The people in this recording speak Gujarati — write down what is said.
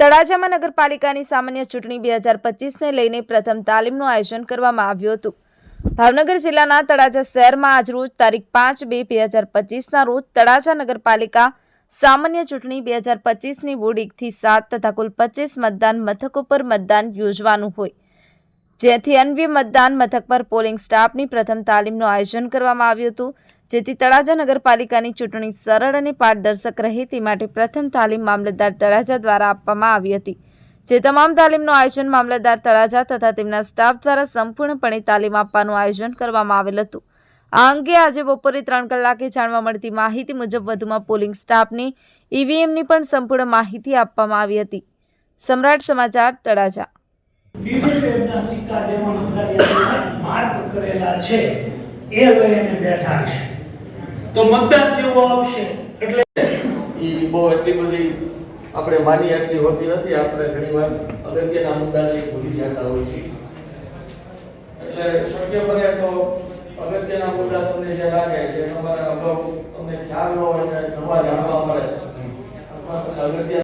તળાજામાં નગરપાલિકાની સામાન્ય ચૂંટણી બે હજાર પચીસને લઈને પ્રથમ તાલીમનું આયોજન કરવામાં આવ્યું હતું. ભાવનગર જિલ્લાના તળાજા શહેરમાં આજરોજ તારીખ પાંચ બે બે હજાર પચીસના રોજ તળાજા નગરપાલિકા સામાન્ય ચૂંટણી બે હજાર પચીસની વોર્ડ એકથી સાત તથા કુલ પચીસ મતદાન મથકો પર મતદાન યોજવાનું હોય. જેથી અન્વ્ય મતદાન મથક પર પોલિંગ સ્ટાફની પ્રથમ તાલીમનું આયોજન કરવામાં આવ્યું હતું. જેથી તળાજા નગરપાલિકાની ચૂંટણી સરળ અને પારદર્શક રહે તે માટે પ્રથમ તાલીમ મામલતદાર તળાજા દ્વારા આપવામાં આવી હતી. જે તમામ તાલીમનું આયોજન મામલતદાર તળાજા તથા તેમના સ્ટાફ દ્વારા સંપૂર્ણપણે તાલીમ આપવાનું આયોજન કરવામાં આવેલ હતું. આ અંગે આજે બપોરે ત્રણ કલાકે જાણવા મળતી માહિતી મુજબ વધુમાં પોલિંગ સ્ટાફને ઈવીએમની પણ સંપૂર્ણ માહિતી આપવામાં આવી હતી. સમ્રાટ સમાચાર તળાજા. સિક્કા જેમાં માર્ક કરેલા છે, એ લઈને બેઠા છે તો મતદાન જેવો આવશે. એટલે એ બહુ એટલી બધી આપણે માની આટલી હોતી નથી. આપણે ઘણીવાર અગત્યના મુદ્દાને ભૂલી જતા હોય છે એટલે શક્ય બને તો અગત્યના મુદ્દા તમને જે લાગે છે તમારા અગાઉ તમને ખ્યાલ ન હોય નવા જાણવા મળે. અથવા અગત્ય